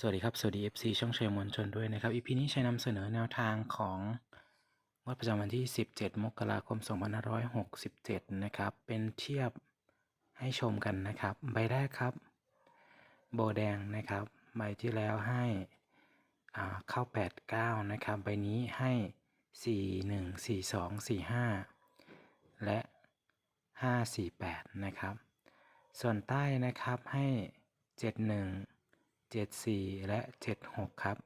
สวัสดีครับ สวัสดี FC ช่องเชียร์มวลชนด้วยนะครับ อีพีนี้ใช้นำเสนอแนวทางของงวดประจำวันที่ 17 มกราคม 2567 นะครับ เป็นเทียบให้ชมกันนะครับ ใบแรกครับ โบแดงนะครับ ใบที่แล้วให้อ่าเข้า 89 นะครับ ใบนี้ให้ 41 42 45 และ 548 นะครับ ส่วนใต้นะครับให้ 71 74 และ 76 ครับ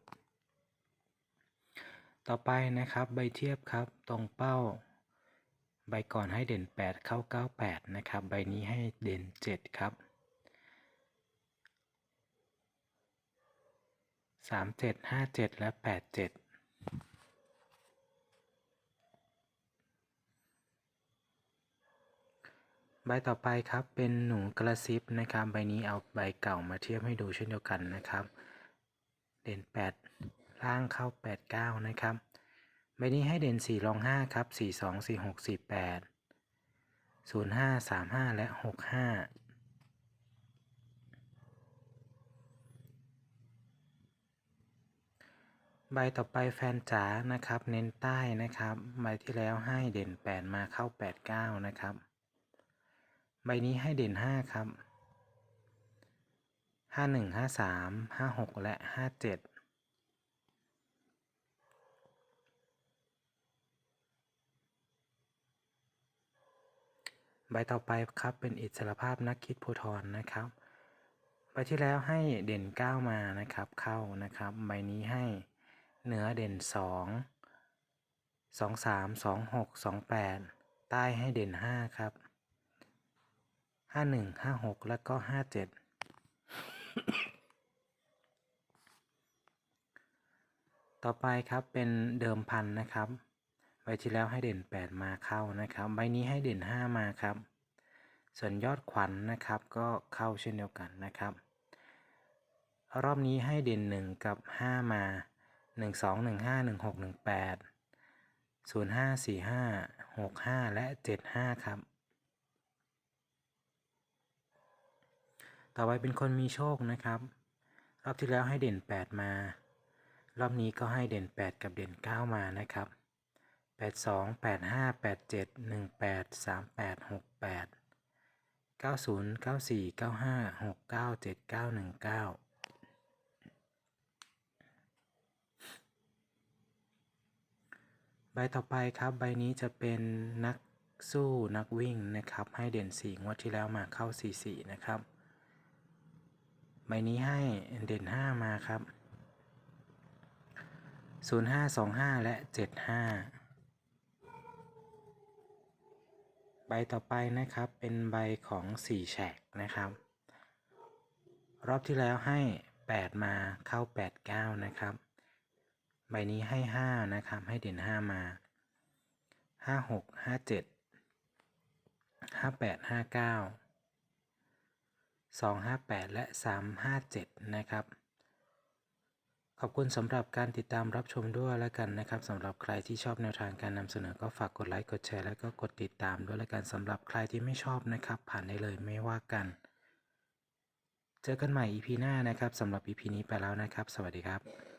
ต่อไปนะครับใบเทียบครับตรงเป้า ใบก่อนให้เด่น 8 เข้า 98 นะครับ ใบนี้ให้เด่น 7 ครับ 37 57 และ 87 ใบต่อไปครับเป็นหนูกระซิบนะครับใบนี้เอาใบเก่ามาเทียบให้ดูเช่นเดียวกันนะครับ เด่น 8 ล่างเข้า 89 นะครับใบนี้ให้เด่น 4 รอง 5 ครับ 42 46 48 05 35 และ 65 ใบต่อไปแฟนจ๋านะครับ เน้นใต้นะครับ ใบที่แล้วให้เด่น 8 มาเข้า 89 นะครับ ใบนี้ให้เด่น 5 ครับ 51 53 56 และ 57ใบต่อไปครับเป็นอิสรภาพนักคิดภูทรนะครับ ใบที่แล้วให้เด่น 9 มานะครับเข้านะครับใบนี้ให้เหนือเด่น 2 2 3 2 6 2 8 ใต้ให้เด่น 5 ครับ ห้าหนึ่งห้าหกแล้วก็ห้าเจ็ดต่อไปครับเป็นเดิมพันนะครับใบที่แล้วให้เด่นแปดมาเข้านะครับ ใบนี้ให้เด่นห้ามาครับ ส่วนยอดขวัญนนะครับก็เข้าเช่นเดียวกันนะครับ รอบนี้ให้เด่นหนึ่งกับห้ามาหนึ่งสองหนึ่งห้าหนึ่งหกหนึ่งแปดศูนย์ห้าสี่ห้าหกห้าและเจ็ดห้าครับ ต่อไปเป็นคนมีโชคนะครับ รอบที่แล้วให้เด่น 8 มา รอบนี้ก็ให้เด่น 8 กับเด่น 9 มานะครับ 82 85 87 18 38 68 90 94 95 69 79 19ใบต่อไปครับใบนี้จะเป็นนักสู้นักวิ่งนะครับ ให้เด่น4งวดที่แล้วมาเข้า 44 นะครับ บนี้ให้เด่น 5 มาครับ 0525 และ 75 ใบต่อไปนะครับเป็นใบของ4แฉกนะครับ รอบที่แล้วให้ 8 มาเข้า 89 นะครับ ใบนี้ให้ 5 นะครับ ให้เด่น 5 มา 56 57 58 59 258 และ 357 นะครับ ขอบคุณสำหรับการติดตามรับชมด้วยแล้วกันนะครับสำหรับใครที่ชอบแนวทางการนำเสนอก็ฝากกดไลค์กดแชร์แล้วก็กดติดตามด้วยแล้วกันสำหรับใครที่ไม่ชอบนะครับ ผ่านได้เลยไม่ว่ากัน เจอกันใหม่ EP หน้านะครับสำหรับ EP นี้ไปแล้วนะครับ สวัสดีครับ